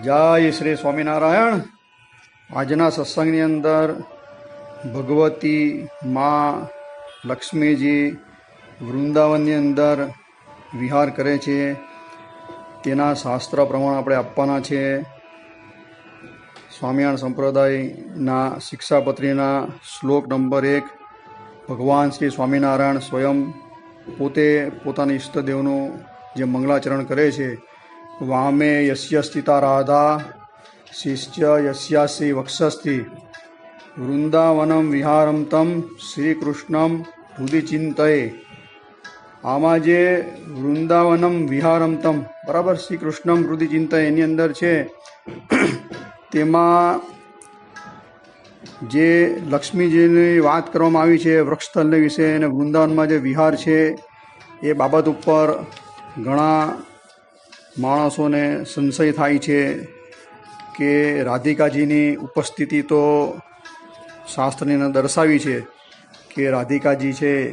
જય શ્રી સ્વામિનારાયણ. આજના સત્સંગની અંદર ભગવતી મા લક્ષ્મીજી વૃંદાવનની અંદર વિહાર કરે છે. તેના શાસ્ત્ર પ્રમાણ આપણે આપવાના છે. સ્વામિનારાયણ સંપ્રદાયના શિક્ષાપત્રીના શ્લોક નંબર એક, ભગવાન શ્રી સ્વામિનારાયણ સ્વયં પોતે પોતાના ઈષ્ટદેવનું જે મંગલાચરણ કરે છે વામે યસ્ય સ્થિતા રાધા શિષ્ય યસ્યાસી વક્ષસ્થી વૃંદાવનમ વિહારમ તમ શ્રી કૃષ્ણમ હૃદય ચિંતયે આમાં જે વૃંદાવનમ વિહારમ તમ બરાબર શ્રી કૃષ્ણમ હૃદય એની અંદર છે, તેમાં જે લક્ષ્મીજીની વાત કરવામાં આવી છે, વૃક્ષસ્થળને વિશે, અને વૃંદાવનમાં જે વિહાર છે, એ બાબત ઉપર ઘણા માણસોને સંશય થાય છે કે રાધિકાજીની ઉપસ્થિતિ તો શાસ્ત્રની દર્શાવી છે કે રાધિકાજી છે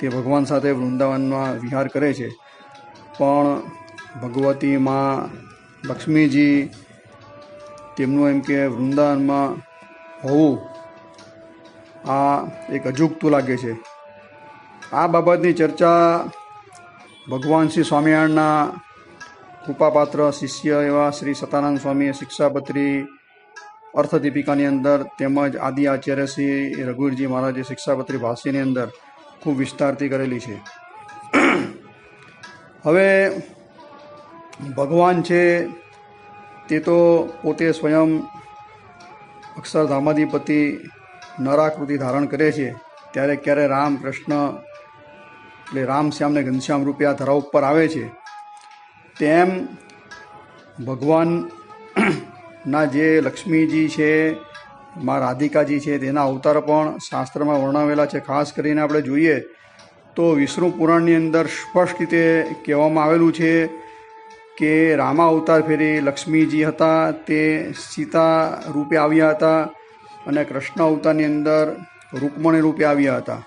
તે ભગવાન સાથે વૃંદાવનમાં વિહાર કરે છે. પણ ભગવતી માં લક્ષ્મીજી તેમનું એમ કે વૃંદાવનમાં હોવું આ એક અજુગતું લાગે છે. આ બાબતની ચર્ચા ભગવાન શ્રી સ્વામિનારાયણના કૃપાપાત્ર શિષ્ય એવા શ્રી સતાનંદ સ્વામીએ શિક્ષાપત્રી અર્થદીપિકાની અંદર તેમજ આદિ આચાર્ય શ્રી રઘુવીરજી મહારાજે શિક્ષાપત્રી ભાષ્યની અંદર ખૂબ વિસ્તારથી કરેલી છે હવે ભગવાન છે તે તો પોતે સ્વયં અક્ષરધામાધિપતિ નરાકૃતિ ધારણ કરે છે ત્યારે ક્યારે રામ કૃષ્ણ એટલે રામ શ્યામને ઘનશ્યામ રૂપે આ ધરા ઉપર આવે છે તેમ ભગવાનના જે લક્ષ્મીજી છે, મા રાધિકાજી છે, તેના અવતાર પણ શાસ્ત્રમાં વર્ણવેલા છે. ખાસ કરીને આપણે જોઈએ તો વિષ્ણુ પુરાણની અંદર સ્પષ્ટ રીતે કહેવામાં આવેલું છે કે રામા અવતાર ફેરી લક્ષ્મીજી હતા, તે સીતા રૂપે આવ્યા હતા અને કૃષ્ણ અવતારની અંદર રૂકમણી રૂપે આવ્યા હતા.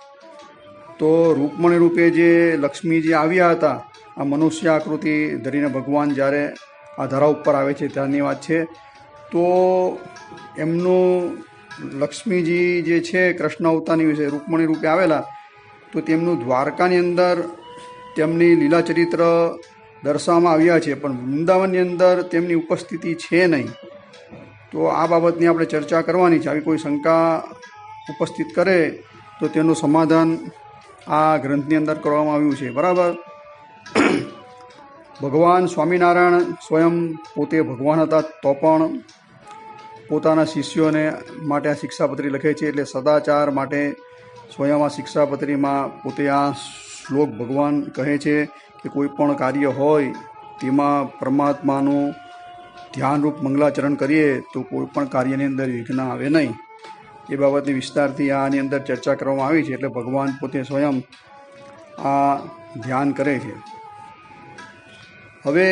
તો રૂકમણી રૂપે જે લક્ષ્મીજી આવ્યા હતા આ મનુષ્ય આકૃતિ ધરીને ભગવાન જ્યારે આ ધરા ઉપર આવે છે, ત્યારની વાત છે. તો એમનું લક્ષ્મીજી જે છે, કૃષ્ણ અવતારની વિશે રૂકમણી રૂપે આવેલા, તો તેમનું દ્વારકાની અંદર તેમની લીલા ચરિત્ર દર્શાવવામાં આવ્યા છે, પણ વૃંદાવનની અંદર તેમની ઉપસ્થિતિ છે નહીં. તો આ બાબતની આપણે ચર્ચા કરવાની છે. આવી કોઈ શંકા ઉપસ્થિત કરે, તો તેનું સમાધાન આ ગ્રંથની અંદર કરવામાં આવ્યું છે. બરાબર? ભગવાન સ્વામિનારાયણ સ્વયં પોતે ભગવાન હતા તો પણ પોતાના શિષ્યોને માટે આ શિક્ષાપત્રી લખે છે એટલે સદાચાર માટે સ્વયં આ શિક્ષાપત્રીમાં પોતે આ શ્લોક ભગવાન કહે છે કે કોઈ પણ કાર્ય હોય તેમાં પરમાત્માનું ધ્યાનરૂપ મંગલાચરણ કરીએ તો કોઈ પણ કાર્યની અંદર વિઘ્ન આવે નહીં. એ બાબતની વિસ્તારથી આની અંદર ચર્ચા કરવામાં આવી છે એટલે ભગવાન પોતે સ્વયં આ ધ્યાન કરે છે. હવે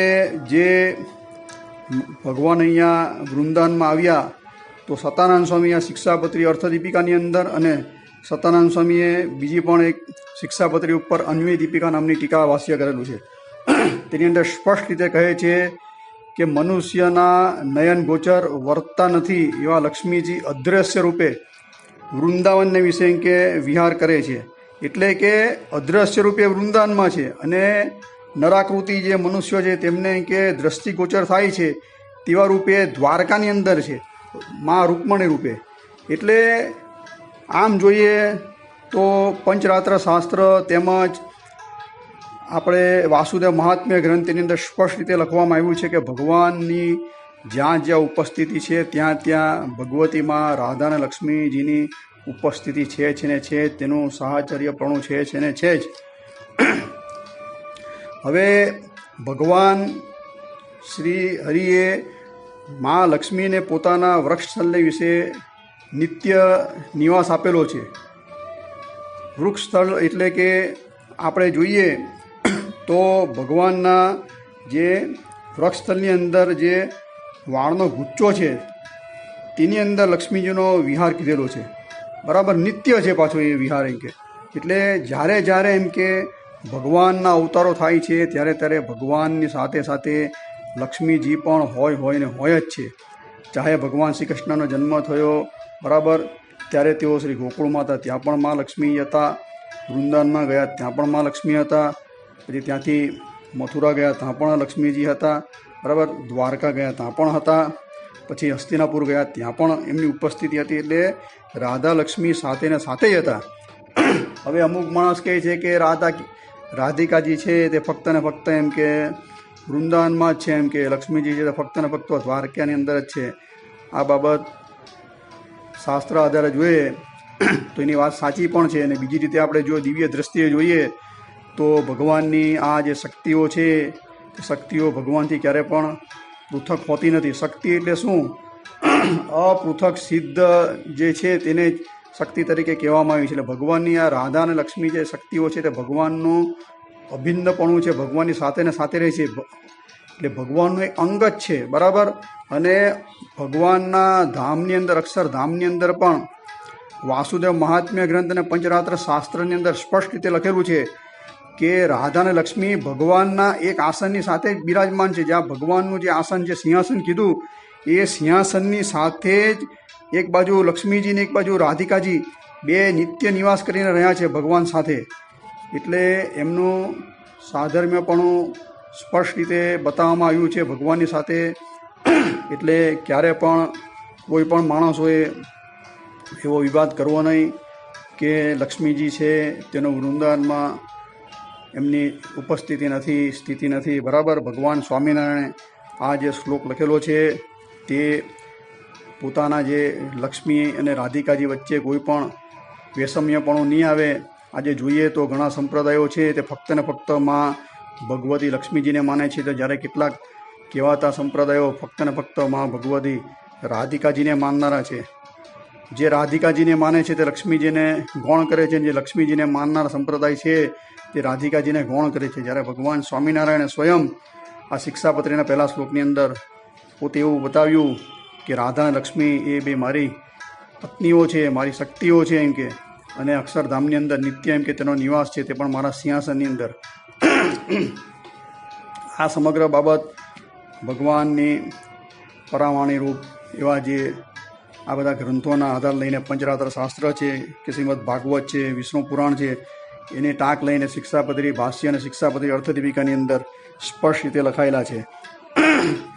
જે ભગવાન અહીંયા વૃંદાવનમાં આવ્યા, તો સતાનંદ સ્વામી આ શિક્ષાપત્રી અર્થદીપિકાની અંદર અને સતાનંદ સ્વામીએ બીજી પણ એક શિક્ષાપત્રી ઉપર અન્વય દીપિકા નામની ટીકા વાસ્ય કરેલું છે. તેની અંદર સ્પષ્ટ રીતે કહે છે કે મનુષ્યના નયન ગોચર વર્તતા નથી એવા લક્ષ્મીજી અદ્રશ્ય રૂપે વૃંદાવનને વિશે કે વિહાર કરે છે. એટલે કે અદ્રશ્ય રૂપે વૃંદાવનમાં છે અને નરાકૃતિ જે મનુષ્યો છે, તેમને કે દ્રષ્ટિગોચર થાય છે, તેવા રૂપે દ્વારકાની અંદર છે, મા રૂકમણી રૂપે. એટલે આમ જોઈએ તો પંચરાત્ર શાસ્ત્ર તેમજ આપણે વાસુદેવ મહાત્મ્ય ગ્રંથની અંદર સ્પષ્ટ રીતે લખવામાં આવ્યું છે કે ભગવાનની જ્યાં જ્યાં ઉપસ્થિતિ છે, ત્યાં ત્યાં ભગવતીમાં રાધા અને લક્ષ્મીજીની ઉપસ્થિતિ છે છે ને છે તેનું સાહચર્યપણું છે છે ને છે જ. હવે ભગવાન શ્રી હરિએ મા લક્ષ્મીને પોતાના વૃક્ષસ્થળને વિશે નિત્ય નિવાસ આપેલો છે. વૃક્ષ સ્થળ એટલે કે આપણે જોઈએ તો ભગવાનના જે વૃક્ષસ્થળની અંદર જે વાળનો ગુચ્ચો છે, તેની અંદર લક્ષ્મીજીનો વિહાર કીધેલો છે. બરાબર, નિત્ય છે પાછો એ વિહાર એમ કે. એટલે જ્યારે જ્યારે એમ કે ભગવાનના અવતારો થાય છે, ત્યારે ત્યારે ભગવાનની સાથે સાથે લક્ષ્મીજી પણ હોય હોય ને હોય જ છે. ચાહે ભગવાન શ્રી કૃષ્ણનો જન્મ થયો, બરાબર? ત્યારે તેઓ શ્રી ગોકુળમાં હતા ત્યાં પણ મા લક્ષ્મી હતા. વૃંદાવનમાં ગયા, ત્યાં પણ મા લક્ષ્મી હતા. પછી ત્યાંથી મથુરા ગયા, ત્યાં પણ લક્ષ્મીજી હતા. બરાબર? દ્વારકા ગયા, ત્યાં પણ હતા. પછી હસ્તિનાપુર ગયા, ત્યાં પણ એમની ઉપસ્થિતિ હતી એટલે રાધા લક્ષ્મી સાથે ને સાથે જ હતા. હવે અમુક માણસ કહે છે કે રાધા રાધિકાજી છે તે ફક્ત ને ફક્ત એમ કે વૃંદાવનમાં જ છે એમ કે લક્ષ્મીજી છે તે ફક્ત ને ફક્ત દ્વારકાની અંદર જ છે. આ બાબત શાસ્ત્ર આધારે જોઈએ તો એની વાત સાચી પણ છે અને બીજી રીતે આપણે જો દિવ્ય દ્રષ્ટિએ જોઈએ તો ભગવાનની આ જે શક્તિઓ છે તે શક્તિઓ ભગવાનથી ક્યારે પણ પૃથક હોતી નથી. શક્તિ એટલે શું? અપૃથક સિદ્ધ જે છે તેને શક્તિ તરીકે કહેવામાં આવી છે. એટલે ભગવાનની આ રાધા અને લક્ષ્મી જે શક્તિઓ છે તે ભગવાનનું અભિન્નપણું છે, ભગવાનની સાથે ને સાથે રહે છે. એટલે ભગવાનનું એક અંગ જ છે, બરાબર? અને ભગવાનના ધામની અંદર અક્ષરધામની અંદર પણ વાસુદેવ મહાત્મ્ય ગ્રંથ અને પંચરાત્ર શાસ્ત્રની અંદર સ્પષ્ટ રીતે લખેલું છે કે રાધા અને લક્ષ્મી ભગવાનના એક આસનની સાથે જ બિરાજમાન છે. જ્યાં ભગવાનનું જે આસન છે, સિંહાસન કીધું એ સિંહાસનની સાથે જ એક બાજુ લક્ષ્મીજી ને એક બાજુ રાધિકાજી બે નિત્ય નિવાસ કરીને રહ્યા છે ભગવાન સાથે. એટલે એમનું સાધર્મ્યપણું સ્પષ્ટ રીતે બતાવવામાં આવ્યું છે ભગવાનની સાથે. એટલે ક્યારે પણ કોઈ પણ માણસોએ એવો વિવાદ કરવો નહીં કે લક્ષ્મીજી છે તેનો વૃંદાવનમાં એમની ઉપસ્થિતિ નથી, સ્થિતિ નથી. બરાબર, ભગવાન સ્વામિનારાયણે આ જે શ્લોક લખેલો છે તે પોતાના જે લક્ષ્મી અને રાધિકાજી વચ્ચે કોઈ પણ વૈષમ્યપણું નહીં આવે. આજે જોઈએ તો ઘણા સંપ્રદાયો છે, તે ફક્ત ને ફક્તમાં ભગવતી લક્ષ્મીજીને માને છે. તો જ્યારે કેટલાક કહેવાતા સંપ્રદાયો ફક્ત ને ફક્તમાં ભગવતી રાધિકાજીને માનનારા છે. જે રાધિકાજીને માને છે તે લક્ષ્મીજીને ગૌણ કરે છે જે લક્ષ્મીજીને માનનાર સંપ્રદાય છે તે રાધિકાજીને ગૌણ કરે છે. જ્યારે ભગવાન સ્વામિનારાયણે સ્વયં આ શિક્ષાપત્રીના પહેલા શ્લોકની અંદર પોતે એવું બતાવ્યું કે રાધા, લક્ષ્મી એ બે મારી પત્નીઓ છે, મારી શક્તિઓ છે એમ કે. અને અક્ષરધામની અંદર નિત્ય એમ કે તેનો નિવાસ છે તે પણ મારા સિંહાસનની અંદર. આ સમગ્ર બાબત ભગવાનની પરાવાણી રૂપ એવા જે આ બધા ગ્રંથોના આધાર લઈને પંચરાત્ર શાસ્ત્ર છે કે શ્રીમદ ભાગવત છે, વિષ્ણુ પુરાણ છે, એની ટાંક લઈને શિક્ષાપત્રી ભાષ્ય અને શિક્ષાપત્રી અર્થદીપિકાની અંદર સ્પષ્ટ રીતે લખાયેલા છે.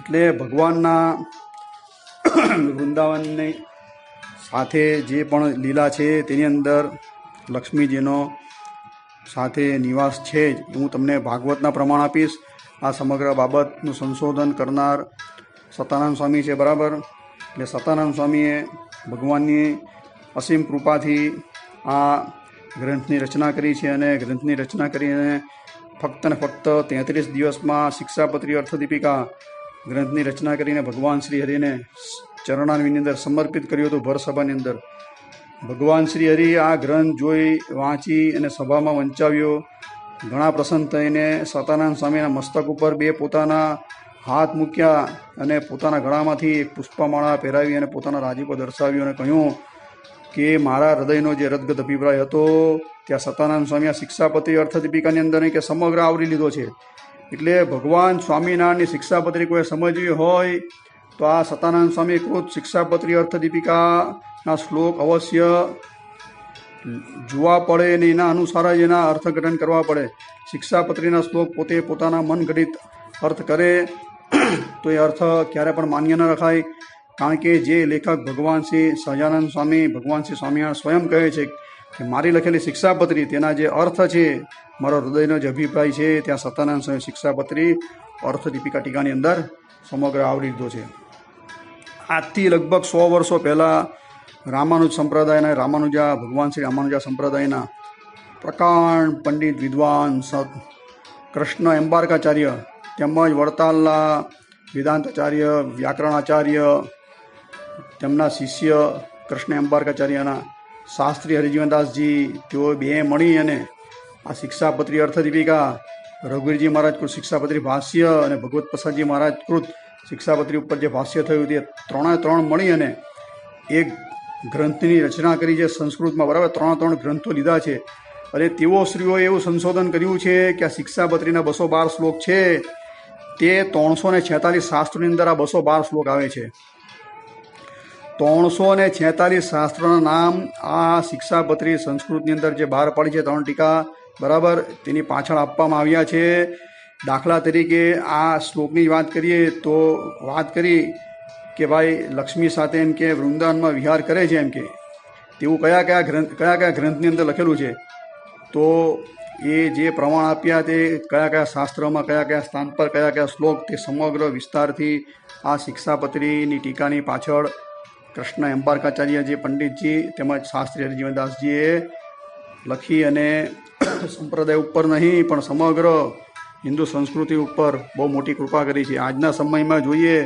એટલે ભગવાનના વૃંદાવનની સાથે જે પણ લીલા છે તેની અંદર લક્ષ્મીજીનો સાથે નિવાસ છે જ. હું તમને ભાગવતના પ્રમાણ આપીશ. આ સમગ્ર બાબતનું સંશોધન કરનાર સતાનંદ સ્વામી છે, બરાબર? એટલે સતાનંદ સ્વામીએ ભગવાનની અસીમ કૃપાથી આ ગ્રંથની રચના કરી છે અને ગ્રંથની રચના કરીને ફક્ત ને ફક્ત તેત્રીસ દિવસમાં શિક્ષાપત્રી અર્થદીપિકા ગ્રંથની રચના કરીને ભગવાન શ્રી હરિને ચરણાની અંદર સમર્પિત કર્યું હતું ભરસભાની અંદર. ભગવાન શ્રી હરિ આ ગ્રંથ જોઈ, વાંચી અને સભામાં વંચાવ્યો. ઘણા પ્રસન્ન થઈને સતાનંદ સ્વામીના મસ્તક ઉપર બે પોતાના હાથ મૂક્યા અને પોતાના ગળામાંથી એક પુષ્પમાળા પહેરાવી અને પોતાના રાજીપો દર્શાવ્યો અને કહ્યું કે મારા હૃદયનો જે રદગત અભિપ્રાય હતો, ત્યાં સતાનંદ સ્વામી આ શિક્ષાપત્રી અર્થદીપિકાની અંદર કે સમગ્ર આવરી લીધો છે. એટલે ભગવાન સ્વામિનારાયણની શિક્ષાપત્રી કોઈ સમજવી હોય, તો આ સતાનંદ સ્વામી કૃત શિક્ષાપત્રી અર્થદીપિકાના શ્લોક અવશ્ય જોવા પડે અને એના અનુસાર જ એના અર્થઘટન કરવા પડે. શિક્ષાપત્રીના શ્લોક પોતે પોતાના મનગઢિત અર્થ કરે, તો એ અર્થ ક્યારે પણ માન્ય ન રખાય. કારણ કે જે લેખક ભગવાન શ્રી સહજાનંદ સ્વામી, ભગવાન શ્રી સ્વામિનારાયણ સ્વયં કહે છે કે મારી લખેલી શિક્ષાપત્રી, તેના જે અર્થ છે, મારો હૃદયનો જે અભિપ્રાય છે, ત્યાં સત્યાનંદ સ્વામી શિક્ષાપત્રી અર્થ દીપિકા ટીકાની અંદર સમગ્ર આવરી લીધો છે. આજથી લગભગ સો વર્ષો પહેલાં રામાનુજ સંપ્રદાયના, રામાનુજા, ભગવાન શ્રી રામાનુજા સંપ્રદાયના પ્રકાંડ પંડિત વિદ્વાન સત કૃષ્ણ એમ્બાર્કાચાર્ય, તેમજ વડતાલના વેદાંતાચાર્ય, વ્યાકરણાચાર્ય, તેમના શિષ્ય કૃષ્ણ એમ્બાર્કાચાર્યના શાસ્ત્રી હરિજીવનદાસજી, તેઓ બે મળી અને આ શિક્ષાપત્રી અર્થદીપિકા રઘુવીરજી મહારાજ કૃત શિક્ષાપત્રી ભાષ્ય અને ભગવત પ્રસાદજી મહારાજ કૃત શિક્ષાપત્રી ઉપર જે ભાષ્ય થયું તે ત્રણે ત્રણ મળી અને એક ગ્રંથની રચના કરી છે સંસ્કૃતમાં. બરાબર, ત્રણ ત્રણ ગ્રંથો લીધા છે. અને તેઓ શ્રીઓએ એવું સંશોધન કર્યું છે કે આ શિક્ષાપત્રીના બસો બાર શ્લોક છે. તે ત્રણસો ને છેતાલીસ શાસ્ત્રોની અંદર આ બસો બાર શ્લોક આવે છે. ત્રણસો ને છેતાલીસ શાસ્ત્રોના નામ આ શિક્ષાપત્રી સંસ્કૃતની અંદર જે બહાર પડી છે, ત્રણ ટીકા, બરાબર? તેની પાછળ આપવામાં આવ્યા છે. દાખલા તરીકે આ શ્લોકની વાત કરીએ તો વાત કરી કે ભાઈ લક્ષ્મી સાથે એમ કે વૃંદાવનમાં વિહાર કરે છે એમ કે. તેવું કયા કયા ગ્રંથ, કયા કયા ગ્રંથની અંદર લખેલું છે? તો એ જે પ્રમાણ આપ્યા તે કયા કયા શાસ્ત્રોમાં, કયા કયા સ્થાન પર, કયા કયા શ્લોક તે સમગ્ર વિસ્તારથી આ શિક્ષાપત્રીની ટીકાની પાછળ કૃષ્ણ એમ્બારકાચાર્ય જે પંડિતજી તેમજ શાસ્ત્રી હરિજીવનદાસજીએ લખી અને સંપ્રદાય ઉપર નહીં, પણ સમગ્ર હિન્દુ સંસ્કૃતિ ઉપર બહુ મોટી કૃપા કરી છે. આજના સમયમાં જોઈએ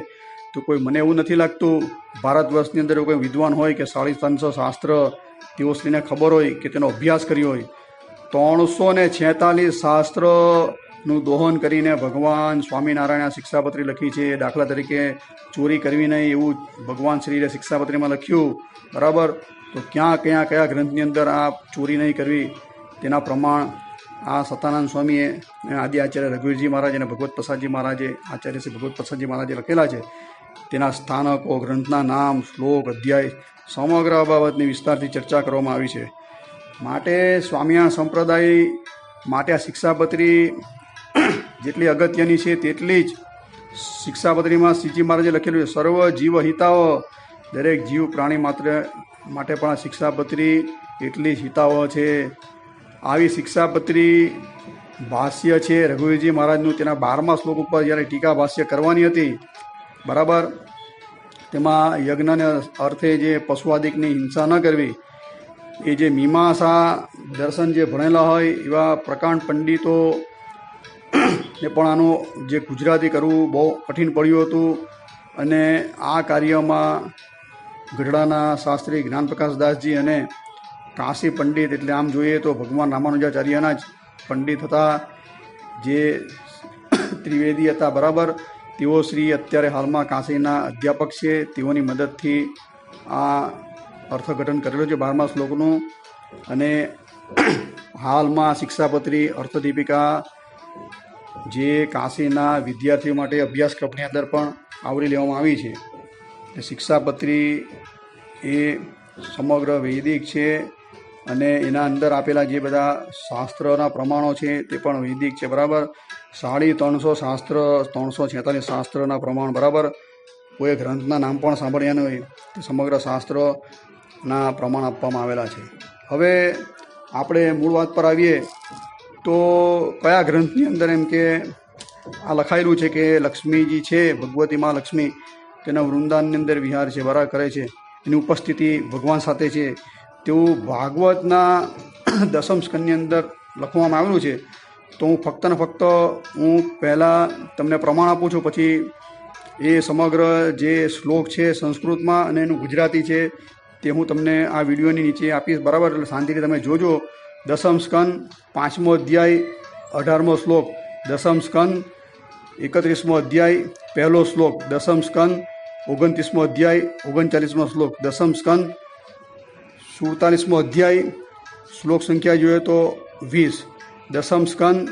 તો કોઈ મને એવું નથી લાગતું, ભારત વર્ષની અંદર કોઈ વિદ્વાન હોય કે સાડી ત્રણસો શાસ્ત્ર તેઓ સ્ત્રીને ખબર હોય કે તેનો અભ્યાસ કર્યો હોય. ત્રણસો ને છેતાલીસ શાસ્ત્રનું દોહન કરીને ભગવાન સ્વામિનારાયણ શિક્ષાપત્રી લખી છે. દાખલા તરીકે, ચોરી કરવી નહીં એવું ભગવાન શ્રીએ શિક્ષાપત્રીમાં લખ્યું. બરાબર? તો ક્યાં ક્યાં, કયા ગ્રંથની અંદર આ ચોરી નહીં કરવી? તેના પ્રમાણ આ સતાનંદ સ્વામીએ આદિ આચાર્ય રઘુવીરજી મહારાજ અને ભગવત પ્રસાદજી મહારાજે, આચાર્ય શ્રી ભગવત પ્રસાદજી મહારાજે લખેલા છે. તેના સ્થાનકો, ગ્રંથના નામ, શ્લોક, અધ્યાય સમગ્ર બાબતની વિસ્તારથી ચર્ચા કરવામાં આવી છે. માટે સ્વામિનારાયણ સંપ્રદાય, માટે આ શિક્ષાપત્રી જેટલી અગત્યની છે તેટલી જ શિક્ષાપત્રીમાં શ્રીજી મહારાજે લખેલું છે, સર્વ જીવ હિતાઓ દરેક જીવ પ્રાણી માત્ર માટે પણ આ શિક્ષાપત્રી એટલી જ હિતાઓ છે. આવી શિક્ષાપત્રી ભાષ્ય છે, રઘુવીરજી મહારાજનું તેના બારમા શ્લોક ઉપર જ્યારે ટીકા ભાષ્ય કરવાની હતી, બરાબર? તેમાં યજ્ઞને અર્થે જે પશુઆદિકની હિંસા ન કરવી, એ જે મીમાંસા દર્શન જે ભણેલા હોય એવા પ્રકાંડ પંડિતો ને પણ આનું જે ગુજરાતી કરવું બહુ કઠિન પડ્યું હતું અને આ કાર્યમાં ગઢડાના શાસ્ત્રી જ્ઞાનપ્રકાશદાસજી અને કાશી પંડિત એટલે આમ જોઈએ તો ભગવાન રામાનુજાચાર્યના જ પંડિત હતા. જે ત્રિવેદી હતા બરાબર. તેઓ શ્રી અત્યારે હાલમાં કાશીના અધ્યાપક છે. તેઓની મદદથી આ અર્થઘટન કરેલું છે બારમા શ્લોકનું. અને હાલમાં શિક્ષાપત્રી અર્થદીપિકા જે કાશીના વિદ્યાર્થીઓ માટે અભ્યાસક્રમની અંદર પણ આવરી લેવામાં આવી છે. શિક્ષાપત્રી એ સમગ્ર વૈદિક છે અને એના અંદર આપેલા જે બધા શાસ્ત્રના પ્રમાણો છે તે પણ વૈદિક છે, બરાબર? સાડી ત્રણસો શાસ્ત્ર, ત્રણસો છેતાલીસ શાસ્ત્રના પ્રમાણ, બરાબર? કોઈ ગ્રંથના નામ પણ સાંભળ્યા ન હોય, તે સમગ્ર શાસ્ત્રોના પ્રમાણ આપવામાં આવેલા છે. હવે આપણે મૂળ વાત પર આવીએ. તો કયા ગ્રંથની અંદર એમ કે આ લખાયેલું છે કે લક્ષ્મીજી છે, ભગવતી માં લક્ષ્મી, તેના વૃંદાવનની અંદર વિહાર છે વરા કરે છે, એની ઉપસ્થિતિ ભગવાન સાથે છે. તેવું ભાગવતના દસમ સ્કંદની અંદર લખવામાં આવેલું છે. તો હું ફક્ત ને ફક્ત હું પહેલાં તમને પ્રમાણ આપું છું, પછી એ સમગ્ર જે શ્લોક છે સંસ્કૃતમાં અને એનું ગુજરાતી છે તે હું તમને આ વિડીયોની નીચે આપીશ. બરાબર? એટલે શાંતિથી તમે જોજો. દસમ સ્કંદ પાંચમો અધ્યાય અઢારમો શ્લોક દસમ સ્કંદ એકત્રીસમો અધ્યાય પહેલો શ્લોક દસમ સ્કંદ ઓગણત્રીસમો અધ્યાય ઓગણચાલીસમો શ્લોક દસમ સ્કંદ સુડતાલીસમો અધ્યાય શ્લોક સંખ્યા જોઈએ તો વીસ દસમ સ્કંદ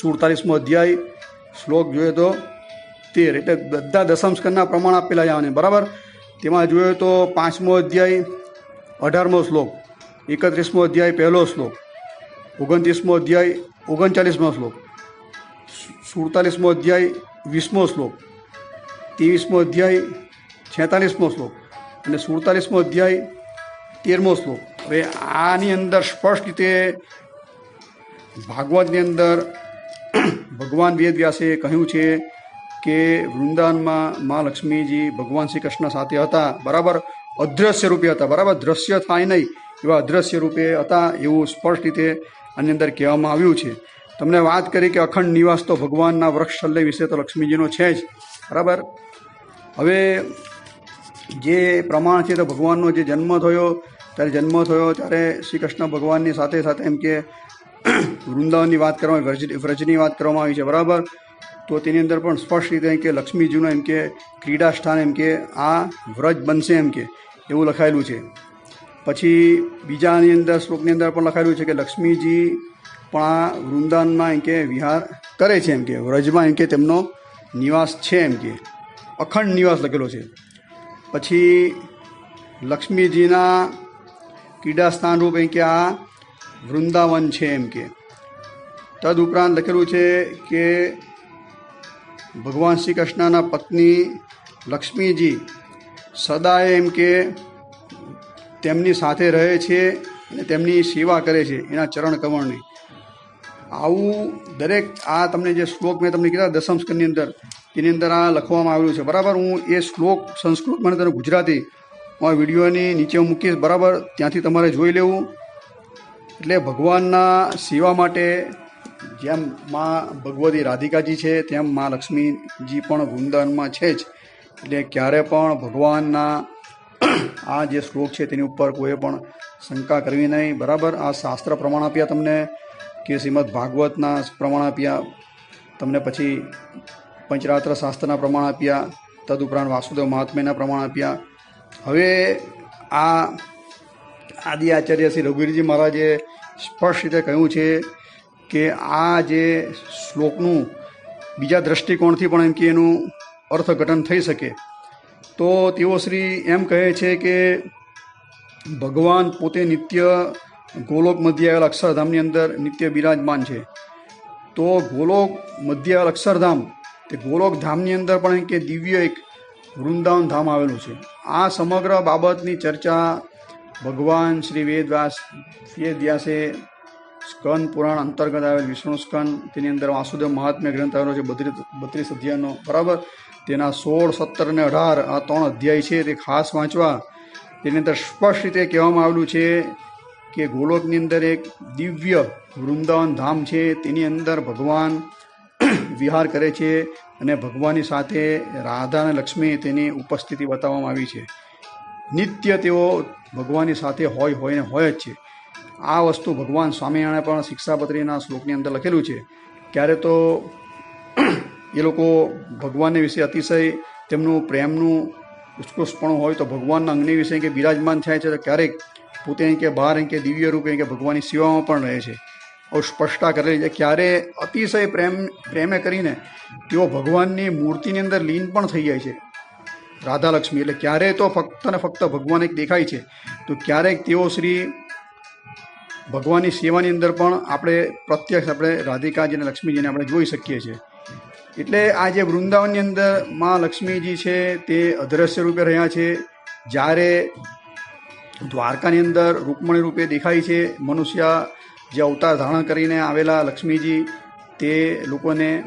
સુડતાલીસમો અધ્યાય શ્લોક જોઈએ તો તેર એટલે બધા દસમ સ્કંદના પ્રમાણ આપેલા છે આને બરાબર? તેમાં જોઈએ તો પાંચમો અધ્યાય, અઢારમો શ્લોક એકત્રીસમો અધ્યાય, પહેલો શ્લોક. ઓગણત્રીસમો અધ્યાય, ઓગણચાલીસમો શ્લોક. સુડતાલીસમો અધ્યાય, વીસમો શ્લોક. ત્રેવીસમો અધ્યાય, છેતાલીસમો શ્લોક. અને સુડતાલીસમો અધ્યાય, તેરમો શ્લોક. હવે આની અંદર સ્પષ્ટ રીતે ભાગવતની અંદર ભગવાન વેદવ્યાસે કહ્યું છે કે વૃંદાવનમાં મા લક્ષ્મીજી ભગવાન શ્રી કૃષ્ણ સાથે હતા. બરાબર? અદ્રશ્ય રૂપે હતા. બરાબર? દ્રશ્ય થાય નહીં. એવા અદ્રશ્ય રૂપે હતા એવું સ્પષ્ટ રીતે આની અંદર કહેવામાં આવ્યું છે. તમને વાત કરી કે અખંડ નિવાસ તો ભગવાનના વૃક્ષ શલ્ય વિશે તો લક્ષ્મીજીનો છે જ. બરાબર? હવે જે પ્રમાણ છે તો ભગવાનનો જે જન્મ થયો, ત્યારે જન્મ થયો ત્યારે શ્રી કૃષ્ણ ભગવાનની સાથે સાથે એમ કે વૃંદાવનની વાત કરવામાં વ્રજ, વ્રજની વાત કરવામાં આવી છે, બરાબર? તો તેની અંદર પણ સ્પષ્ટ રીતે એમ કે લક્ષ્મીજીનું એમ કે ક્રીડા સ્થાન એમ કે આ વ્રજ બનશે એમ કે એવું લખાયેલું છે. પછી બીજાની અંદર શ્લોકની અંદર પણ લખાયેલું છે કે લક્ષ્મીજી પણ આ વૃંદાવનમાં એમ કે વિહાર કરે છે એમ કે, વ્રજમાં એમ કે તેમનો નિવાસ છે એમ કે. અખંડ નિવાસ લખેલો છે. પછી લક્ષ્મીજીના ક્રીડા સ્થાન રૂપ એમ કે આ વૃંદાવન છે એમ કે. તદ ઉપરાંત લખેલું છે કે ભગવાન શ્રી કૃષ્ણના પત્ની લક્ષ્મીજી સદાય એમ કે તેમની સાથે રહે છે અને તેમની સેવા કરે છે એના ચરણ કમળની. આવું દરેક આ તમને જે શ્લોક મેં તમને કીધા દસમ સ્કંદની અંદર, તેની અંદર આ લખવામાં આવ્યું છે. બરાબર, હું એ શ્લોક સંસ્કૃતમાં અને ગુજરાતી, હું આ વિડીયોની નીચે મૂકીશ. બરાબર, ત્યાંથી તમારે જોઈ લેવું. એટલે ભગવાનના સેવા માટે જેમ માં ભગવતી રાધિકાજી છે, તેમ માં લક્ષ્મીજી પણ વૃંદાવનમાં છે જ. એટલે ક્યારે પણ ભગવાનના આ જે શ્લોક છે તેની ઉપર કોઈ પણ શંકા કરવી નહીં. બરાબર? આ શાસ્ત્ર પ્રમાણ આપ્યા તમને કે શ્રીમદ ભાગવતના પ્રમાણ આપ્યા. તમને પછી પંચરાત્ર શાસ્ત્રના પ્રમાણ આપ્યા. તદુપરાંત વાસુદેવ મહાત્મ્યના પ્રમાણ આપ્યા. હવે આ આદિ આચાર્ય શ્રી રઘુવીરજી મહારાજે સ્પષ્ટ રીતે કહ્યું છે કે આ જે શ્લોકનું બીજા દ્રષ્ટિકોણથી પણ એમ કે એનું અર્થઘટન થઈ શકે. તો તેઓ શ્રી એમ કહે છે કે ભગવાન પોતે નિત્ય ગોલોક મધ્ય આવેલ અક્ષરધામની અંદર નિત્ય બિરાજમાન છે. તો ગોલોક મધ્ય આવેલ અક્ષરધામ, તે ગોલોક ધામની અંદર પણ કે દિવ્ય એક વૃંદાવન ધામ આવેલું છે. આ સમગ્ર બાબતની ચર્ચા ભગવાન શ્રી વેદવ્યાસ વેદવ્યાસે સ્કંદ પુરાણ અંતર્ગત આવેલ વિષ્ણુ સ્કંદ, તેની અંદર વાસુદેવ મહાત્મ્ય ગ્રંથ આવેલો છે, બત્રીસ બત્રીસ અધ્યાયનો. બરાબર? તેના સોળ, સત્તર અને અઢાર, આ ત્રણ અધ્યાય છે તે ખાસ વાંચવા. તેની અંદર સ્પષ્ટ રીતે કહેવામાં આવેલું છે કે ગોલોકની અંદર એક દિવ્ય વૃંદાવન ધામ છે. તેની અંદર ભગવાન વિહાર કરે છે અને ભગવાનની સાથે રાધા અને લક્ષ્મી તેની ઉપસ્થિતિ બતાવવામાં આવી છે. નિત્ય તેઓ ભગવાનની સાથે હોય હોય ને હોય જ છે. આ વસ્તુ ભગવાન સ્વામિનારાયણે પણ શિક્ષાપત્રીના શ્લોકની અંદર લખેલું છે. ક્યારે તો એ લોકો ભગવાનને વિશે અતિશય તેમનું પ્રેમનું ઉત્કૃષ્ટપણું હોય તો ભગવાનના અંગને વિશે કે બિરાજમાન થાય છે તો ક્યારેક પોતે અહીં કે બહાર અહીં કે દિવ્ય રૂપે કે ભગવાનની સેવામાં પણ રહે છે. આવું સ્પષ્ટતા કરેલી છે. ક્યારે અતિશય પ્રેમ, પ્રેમે કરીને તેઓ ભગવાનની મૂર્તિની અંદર લીન પણ થઈ જાય છે. રાધાલક્ષ્મી, એટલે ક્યારેય તો ફક્ત ને ફક્ત ભગવાન એક દેખાય છે, તો ક્યારેક તેઓ શ્રી ભગવાનની સેવાની અંદર પણ આપણે પ્રત્યક્ષ આપણે રાધિકાજી અને લક્ષ્મીજીને આપણે જોઈ શકીએ છીએ. એટલે આ જે વૃંદાવનની અંદર મા લક્ષ્મીજી છે, તે અદ્રશ્ય રૂપે રહ્યા છે. જ્યારે દ્વારકાની અંદર રૂકમણી રૂપે દેખાય છે, મનુષ્ય જે અવતાર ધારણ કરીને આવેલા લક્ષ્મીજી, તે લોકોને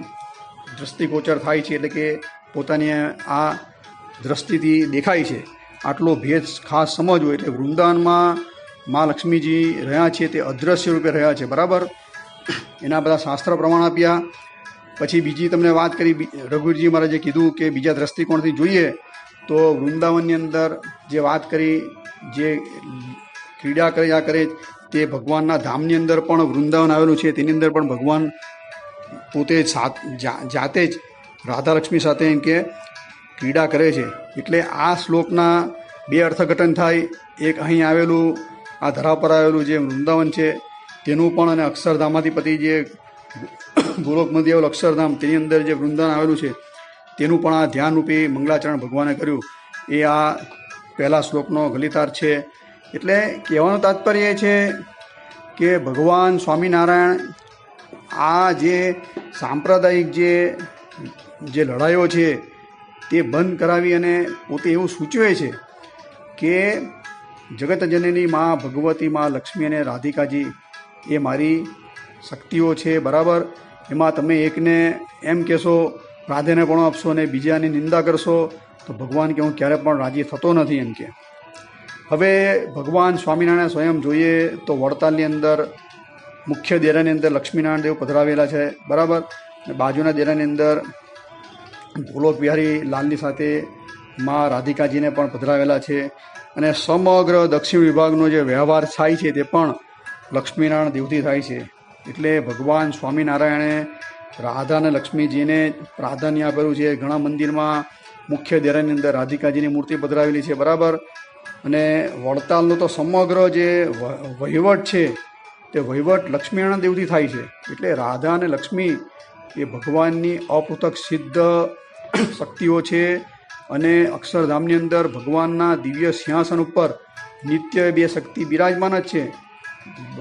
દ્રષ્ટિગોચર થાય છે, એટલે કે પોતાની આ દ્રષ્ટિથી દેખાય છે. આટલો ભેદ ખાસ સમજવો, એટલે વૃંદાવનમાં મા લક્ષ્મીજી રહ્યા છે, તે અદ્રશ્ય રૂપે રહ્યા છે, બરાબર? એના બધા શાસ્ત્ર પ્રમાણ આપ્યા. પછી બીજી તમને વાત કરી રઘુજી મહારાજે કીધું કે બીજા દ્રષ્ટિકોણથી જોઈએ તો વૃંદાવનની અંદર જે વાત કરી, જે ક્રીડા કર્યા કરે તે ભગવાનના ધામની અંદર પણ વૃંદાવન આવેલું છે. તેની અંદર પણ ભગવાન પોતે જાતે જ રાધા લક્ષ્મી સાથે એમ કે ક્રીડા કરે છે. એટલે આ શ્લોકના બે અર્થઘટન થાય. એક અહીં આવેલું, આ ધરા પર આવેલું જે વૃંદાવન છે, તેનું પણ અને અક્ષરધામાધિપતિ જે ગોલોકમાંથી આવેલું અક્ષરધામ તેની અંદર જે વૃંદાવન આવેલું છે, તેનું પણ આ ધ્યાનરૂપી મંગળાચરણ ભગવાને કર્યું. એ આ પહેલા શ્લોકનો ગલિતાર્થ છે. એટલે કહેવાનું તાત્પર્ય એ છે કે ભગવાન સ્વામિનારાયણ આ જે સાંપ્રદાયિક જે જે લડાઈઓ છે, તે બંધ કરાવી અને પોતે એવું સૂચવે છે કે જગતજનની મા ભગવતી મા લક્ષ્મી અને રાધિકાજી એ મારી શક્તિઓ છે, બરાબર? એમાં તમે એકને એમ કહેશો, રાધેને પણ આપશો અને બીજાની નિંદા કરશો, તો ભગવાન કે હું ક્યારે પણ રાજી થતો નથી એમ કે. હવે ભગવાન સ્વામિનારાયણ સ્વયં જોઈએ તો વડતાલની અંદર, મુખ્ય દેરાની અંદર લક્ષ્મીનારાયણ દેવ પધરાવેલા છે, બરાબર? અને બાજુના દેરાની અંદર ભોલો બિહારી લાલની સાથે મા રાધિકાજીને પણ પધરાવેલા છે. અને સમગ્ર દક્ષિણ વિભાગનો જે વ્યવહાર થાય છે તે પણ લક્ષ્મીનારાયણ દેવથી થાય છે. એટલે ભગવાન સ્વામિનારાયણે રાધા અને લક્ષ્મીજીને પ્રાધાન્ય આપેલું છે. ઘણા મંદિરમાં મુખ્ય દેરાની અંદર રાધિકાજીની મૂર્તિ પધરાવેલી છે, બરાબર? અને વડતાલનો તો સમગ્ર જે વહીવટ છે, તે વહીવટ લક્ષ્મીનારાયણ દેવથી થાય છે. એટલે રાધા અને લક્ષ્મી એ ભગવાનની અપૃથક સિદ્ધ શક્તિઓ છે અને અક્ષરધામની અંદર ભગવાનના દિવ્ય સિંહાસન ઉપર નિત્ય બે શક્તિ બિરાજમાન જ છે.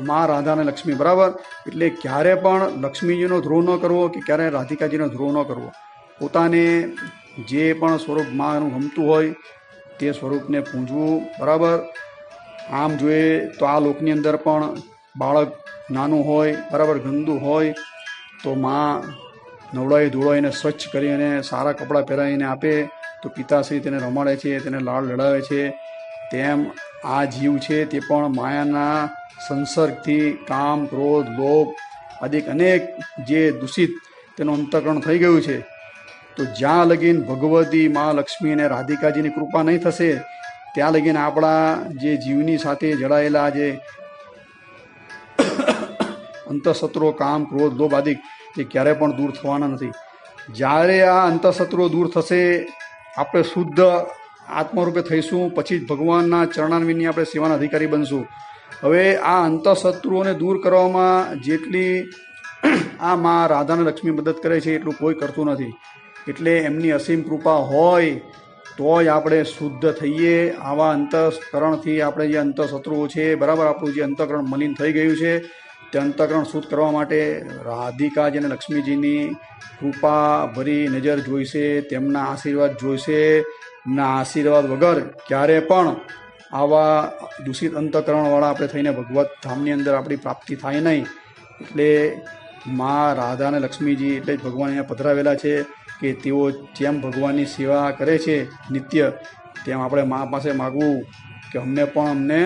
મા રાધા અને લક્ષ્મી, બરાબર? એટલે ક્યારે પણ લક્ષ્મીજીનો ધ્રુવ ન કરવો કે ક્યારે રાધિકાજીનો ધ્રુવ ન કરવો. પોતાને જે પણ સ્વરૂપ માનું ગમતું હોય, તે સ્વરૂપને પૂંજવું, બરાબર? આમ જોઈએ તો આ લોકની અંદર પણ બાળક નાનું હોય, બરાબર, ગંદુ હોય, તો માં નવડાઈ ધોળાઈને સ્વચ્છ કરી અને સારા કપડાં પહેરાવીને આપે, તો પિતાશ્રી તેને રમાડે છે, તેને લાળ લડાવે છે. તેમ આ જીવ છે, તે પણ માયાના સંસર્ગથી કામ, ક્રોધ, લોભ આદિક અનેક જે દૂષિત તેનું અંતકરણ થઈ ગયું છે. તો જ્યાં લગીન ભગવતી મા લક્ષ્મી અને રાધિકાજીની કૃપા નહીં થશે, ત્યાં લગીન આપણા જે જીવની સાથે જડાયેલા જે અંતઃશત્રુઓ કામ, ક્રોધ, લોભ આદિ તે ક્યારે પણ દૂર થવાના નથી. જ્યારે આ અંતઃશત્રુઓ દૂર થશે, આપણે શુદ્ધ આત્મરૂપે થઈશું, પછી જ ભગવાનના ચરણાન્વિની આપણે સેવાના અધિકારી બનશું. હવે આ અંતઃશત્રુઓને દૂર કરવામાં જેટલી આ મા રાધાને લક્ષ્મી મદદ કરે છે, એટલું કોઈ કરતું નથી. એટલે એમની અસીમ કૃપા હોય, તોય આપણે શુદ્ધ થઈએ. આવા અંતઃકરણથી આપણે જે અંતઃશત્રુઓ છે, બરાબર આપણું જે અંતઃકરણ મલિન થઈ ગયું છે, તે અંતઃકરણ શુદ્ધ કરવા માટે રાધિકાજી અને લક્ષ્મીજીની કૃપા ભરી નજર જોઈશે, તેમના આશીર્વાદ જોઈશે. એમના આશીર્વાદ વગર ક્યારે પણ આવા દૂષિત અંતઃકરણવાળા આપણે થઈને ભગવત ધામની અંદર આપણી પ્રાપ્તિ થાય નહીં. એટલે મા રાધા અને લક્ષ્મીજી એટલે જ ભગવાન અહીંયા પધરાવેલા છે કે તેઓ જેમ ભગવાનની સેવા કરે છે નિત્ય, તેમ આપણે મા પાસે માગવું કે અમને પણ અમને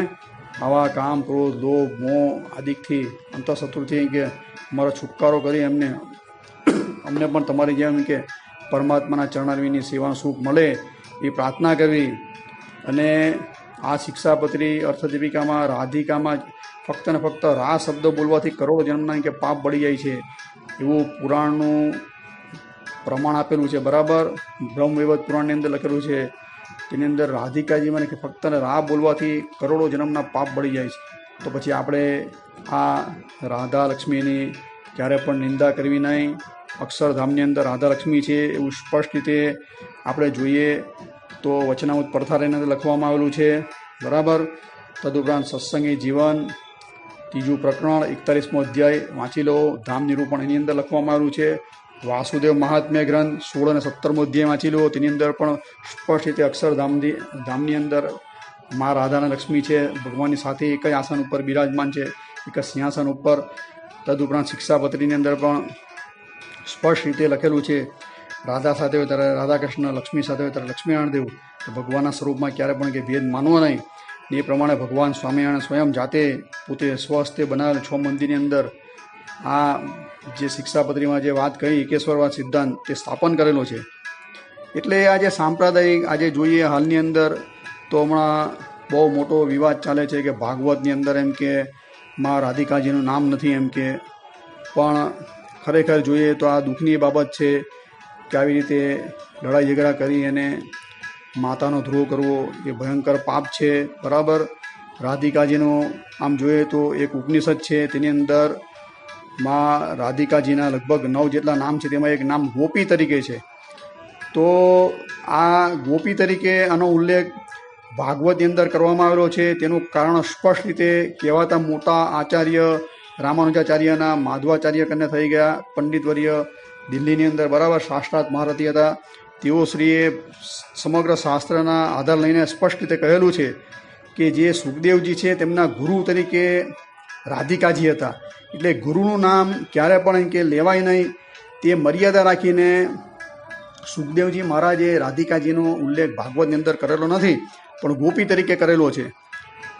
આવા કામ, ક્રોધ, લોભ, મોહ આદિકથી, અંતઃશત્રુથી કે અમારો છુટકારો કરી એમને અમને પણ તમારી જેમ કે પરમાત્માના ચરણારવીની સેવાનું સુખ મળે એ પ્રાર્થના કરવી. અને આ શિક્ષાપત્રી અર્થદીપિકામાં, રાધિકામાં ફક્ત ને ફક્ત રા શબ્દ બોલવાથી કરોડો જન્મના કે પાપ બળી જાય છે. એવું પુરાણનું પ્રમાણ આપેલું છે, બરાબર? બ્રહ્મવૈવત પુરાણની અંદર લખેલું છે. તેની અંદર રાધિકાજી મને કે ફક્ત રા બોલવાથી કરોડો જન્મના પાપ બળી જાય છે. તો પછી આપણે આ રાધા લક્ષ્મીની ક્યારે પણ નિંદા કરવી નહીં. અક્ષરધામની અંદર રાધા લક્ષ્મી છે એવું સ્પષ્ટ રીતે આપણે જોઈએ. તો વચનામૃત અંદર લખવામાં આવેલું છે. બરાબર? તદુપરાંત સત્સંગી જીવન, ત્રીજું પ્રકરણ, એકતાલીસમો અધ્યાય, વાંચી લો. ધામ નિરૂપણ એની અંદર લખવામાં આવેલું છે. વાસુદેવ મહાત્મ્ય ગ્રંથ, સોળ અને સત્તરમો અધ્યાય વાંચી લો. તેની અંદર પણ સ્પષ્ટ રીતે અક્ષરધામની ધામની અંદર મા રાધા અને લક્ષ્મી છે. ભગવાનની સાથે એક જ આસન ઉપર બિરાજમાન છે, એક જ સિંહાસન ઉપર. તદુપરાંત શિક્ષાપત્રીની અંદર પણ સ્પષ્ટ રીતે લખેલું છે. રાધા સાથે હોય ત્યારે રાધા કૃષ્ણ લક્ષ્મી સાથે હોય ત્યારે લક્ષ્મીનારાયણ દેવ તો ભગવાનના સ્વરૂપમાં ક્યારે પણ કે ભેદ માનવો નહીં. એ પ્રમાણે ભગવાન સ્વામિનારાયણ સ્વયં જાતે પોતે સ્વહસ્તે બનાવેલ છ મંદિરની અંદર આ જે શિક્ષાપત્રીમાં જે વાત કહી, એકેશ્વરવાદ સિદ્ધાંત, તે સ્થાપન કરેલો છે. એટલે આ જે સાંપ્રદાયિક આજે જોઈએ હાલની અંદર, તો હમણાં બહુ મોટો વિવાદ ચાલે છે કે ભાગવતની અંદર એમ કે મા રાધિકાજીનું નામ નથી એમ કે. પણ ખરેખર જોઈએ તો આ દુઃખની બાબત છે કે આવી રીતે લડાઈ ઝઘડા કરી અને માતાનો ધ્રુવ કરવો એ ભયંકર પાપ છે. બરાબર? રાધિકાજીનો આમ જોઈએ તો એક ઉપનિષદ છે. તેની અંદરમાં રાધિકાજીના લગભગ નવ જેટલા નામ છે. તેમાં એક નામ ગોપી તરીકે છે. તો આ ગોપી તરીકે આનો ઉલ્લેખ ભાગવતની અંદર કરવામાં આવેલો છે. તેનું કારણ સ્પષ્ટ રીતે કહેવાતા મોટા આચાર્ય રામાનુજાચાર્યના માધવાચાર્ય કને થઈ ગયા પંડિતવર્ય દિલ્હીની અંદર બરાબર શાસ્ત્રાર્થ મહારથી હતા. તેઓ શ્રીએ સમગ્ર શાસ્ત્રના આધાર લઈને સ્પષ્ટ રીતે કહેલું છે કે જે સુખદેવજી છે તેમના ગુરુ તરીકે રાધિકાજી હતા. એટલે ગુરુનું નામ ક્યારે પણ કે લેવાય નહીં, તે મર્યાદા રાખીને સુખદેવજી મહારાજે રાધિકાજીનો ઉલ્લેખ ભાગવતની અંદર કરેલો નથી, પણ ગોપી તરીકે કરેલો છે.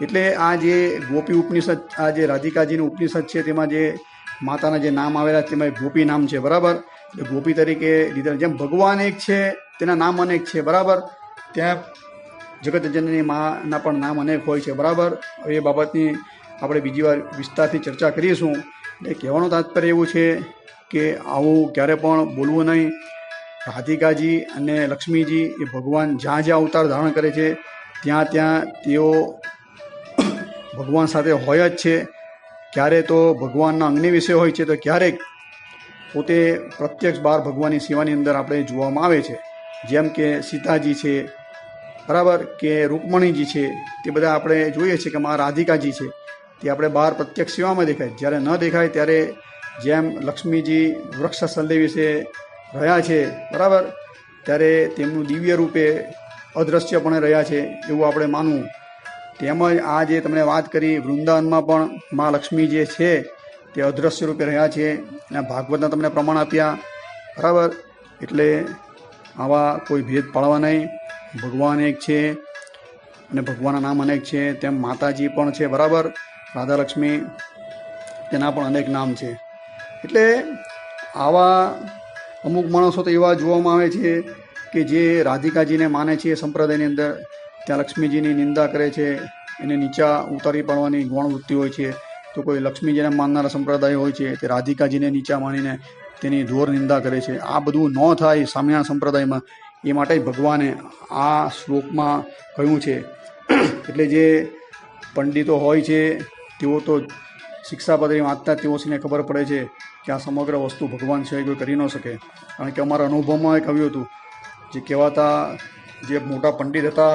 એટલે આ જે ગોપી ઉપનિષદ, આ જે રાધિકાજીનું ઉપનિષદ છે, તેમાં જે માતાના જે નામ આવેલા તેમાં ગોપી નામ છે, બરાબર? ગોપી તરીકે લીધા જેમ ભગવાન એક છે, તેના નામ અનેક છે, બરાબર? ત્યાં જગતજનની માના પણ નામ અનેક હોય છે, બરાબર? હવે એ બાબતની આપણે બીજી વાર વિસ્તારથી ચર્ચા કરીશું. એટલે કહેવાનું તાત્પર્ય એવું છે કે આવું ક્યારે પણ બોલવું નહીં. રાધિકાજી અને લક્ષ્મીજી એ ભગવાન જ્યાં જ્યાં અવતાર ધારણ કરે છે, ત્યાં ત્યાં તેઓ ભગવાન સાથે હોય જ છે. ક્યારે તો ભગવાનના અંગની વિશે હોય છે, તો ક્યારેક પોતે પ્રત્યક્ષ બાર ભગવાનની સેવાની અંદર આપણે જોવામાં આવે છે. જેમ કે સીતાજી છે, બરાબર? કે રૂકમણીજી છે, તે બધા આપણે જોઈએ છીએ કે મા રાધિકાજી છે. તે આપણે બહાર પ્રત્યક્ષ સેવામાં દેખાય. જ્યારે ન દેખાય ત્યારે જેમ લક્ષ્મીજી વૃક્ષ સલ્લે વિશે રહ્યા છે, બરાબર? ત્યારે તેમનું દિવ્ય રૂપે અદૃશ્યપણે રહ્યા છે એવું આપણે માનવું. તેમજ આ જે તમને વાત કરી વૃંદાવનમાં પણ મા લક્ષ્મી જે છે તે અદૃશ્ય રૂપે રહ્યા છે અને ભાગવતના તમને પ્રમાણ આપ્યા. બરાબર? એટલે આવા કોઈ ભેદ પાડવા નહીં. ભગવાન એક છે અને ભગવાનના નામ અનેક છે. તેમ માતાજી પણ છે, બરાબર? રાધાલક્ષ્મી, તેના પણ અનેક નામ છે. એટલે આવા અમુક માણસો તો એવા જોવામાં આવે છે કે જે રાધિકાજીને માને છે સંપ્રદાયની અંદર. ત્યાં લક્ષ્મીજીની નિંદા કરે છે. એને નીચા ઉતારી પાડવાની ગુણવૃત્તિ હોય છે. તો કોઈ લક્ષ્મીજીને માનનારા સંપ્રદાય હોય છે, તે રાધિકાજીને નીચા માનીને તેની ધોર નિંદા કરે છે. આ બધું ન થાય સ્વામિનારાયણ સંપ્રદાયમાં. એ માટે ભગવાને આ શ્લોકમાં કહ્યું છે. એટલે જે પંડિતો હોય છે, તેઓ તો શિક્ષાપત્રી વાંચતા તેઓને ખબર પડે છે કે આ સમગ્ર વસ્તુ ભગવાન સિવાય કોઈ કરી ન શકે. કારણ કે અમારા અનુભવમાં એક આવ્યું હતું જે કહેવાતા જે મોટા પંડિત હતા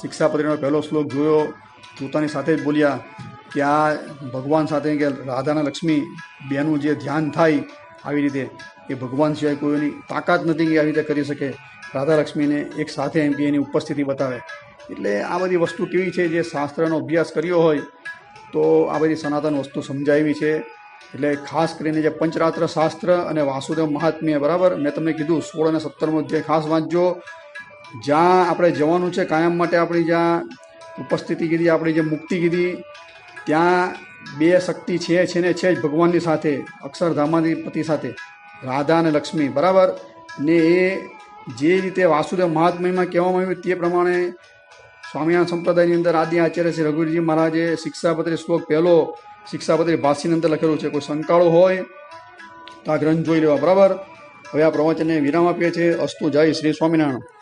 શિક્ષાપત્રીનો પહેલો શ્લોક જોયો, પોતાની સાથે જ બોલ્યા કે આ ભગવાન સાથે કે રાધાના લક્ષ્મી બેનું જે ધ્યાન થાય આવી રીતે, એ ભગવાન સિવાય કોઈની તાકાત નથી કે આવી રીતે કરી શકે. રાધા લક્ષ્મીને એક સાથે એમ કે એની ઉપસ્થિતિ બતાવે. એટલે આ બધી વસ્તુ કેવી છે? જે શાસ્ત્રનો અભ્યાસ કર્યો હોય, તો આ બધી સનાતન વસ્તુ સમજાવી છે. એટલે ખાસ કરીને જે પંચરાત્ર શાસ્ત્ર અને વાસુદેવ મહાત્મ્ય, બરાબર? મેં તમને કીધું સોળ અને સત્તરમો અધ્યાય, ખાસ વાંચજો. જ્યાં આપણે જવાનું છે કાયમ માટે આપણી જ્યાં ઉપસ્થિતિ કીધી, આપણી જે મુક્તિ કીધી ત્યાં બે શક્તિ છે છે ને છે જ ભગવાનની સાથે અક્ષરધામાની પતિ સાથે, રાધા અને લક્ષ્મી, બરાબર? ને એ જે રીતે વાસુદેવ મહાત્મ્યમાં કહેવામાં આવ્યું તે પ્રમાણે સ્વામિનારાયણ સંપ્રદાયની અંદર આદિ આચાર્ય શ્રી રઘુજી મહારાજે શિક્ષાપત્રી શ્લોક પહેલો શિક્ષાપત્રી ભાષીની અંદર લખેલું છે, કોઈ શંકાળો હોય તો આ ગ્રંથ જોઈ લેવા. બરાબર? હવે આ પ્રવચનને વિરામ આપીએ છીએ. અસ્તુ જય શ્રી સ્વામિનારાયણ.